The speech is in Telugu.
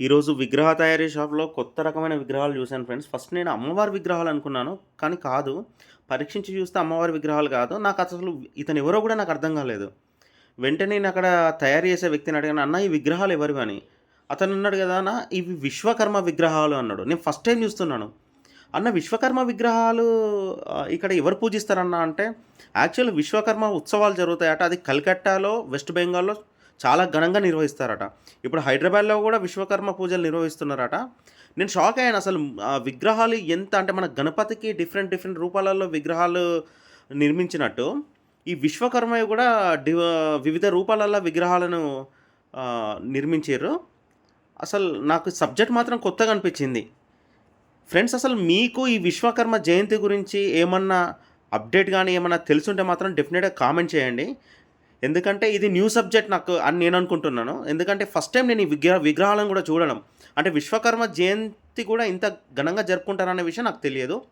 ఈరోజు విగ్రహ తయారీ షాప్‌లో కొత్త రకమైన విగ్రహాలు చూశాను ఫ్రెండ్స్. ఫస్ట్ నేను అమ్మవారి విగ్రహాలు అనుకున్నాను. కానీ కాదు. పరీక్షించి చూస్తే అమ్మవారి విగ్రహాలు కాదు. నాకు అసలు ఇతను ఎవరో కూడా నాకు అర్థం కాలేదు. వెంటనే నేను అక్కడ తయారు చేసే వ్యక్తిని అడిగాను, "అన్న ఈ విగ్రహాలు ఎవరివి" అని. అతను అన్నాడు కదా! అన్న ఇవి విశ్వకర్మ విగ్రహాలు అన్నాడు. నేను ఫస్ట్ టైం చూస్తున్నాను. అన్న విశ్వకర్మ విగ్రహాలు ఇక్కడ ఎవరు పూజిస్తారన్న అంటే, యాక్చువల్ విశ్వకర్మ ఉత్సవాలు జరుగుతాయట. అది కల్కట్టాలో వెస్ట్ బెంగాల్‌లో చాలా ఘనంగా నిర్వహిస్తారట. ఇప్పుడు హైదరాబాద్‌లో కూడా విశ్వకర్మ పూజలు నిర్వహిస్తున్నారట. నేను షాక్ అయ్యాను అసలు విగ్రహాలు ఎంత అంటే మన గణపతికి డిఫరెంట్ డిఫరెంట్ రూపాలలో విగ్రహాలు నిర్మించినట్టు, ఈ విశ్వకర్మ కూడా డివ వివిధ రూపాలలో విగ్రహాలను నిర్మించారు అసలు నాకు సబ్జెక్ట్ మాత్రం కొత్తగా అనిపించింది. ఫ్రెండ్స్ అసలు మీకు ఈ విశ్వకర్మ జయంతి గురించి ఏమన్నా అప్డేట్ కానీ ఏమన్నా తెలుసుంటే మాత్రం డెఫినెట్గా కామెంట్ చేయండి. ఎందుకంటే ఇది న్యూ సబ్జెక్ట్ నాకు అని నేను అనుకుంటున్నాను. ఎందుకంటే ఫస్ట్ టైం నేను ఈ విగ్రహ విగ్రహాలను కూడా చూడడం. అంటే విశ్వకర్మ జయంతి కూడా ఇంత ఘనంగా జరుపుకుంటారనే విషయం నాకు తెలియదు.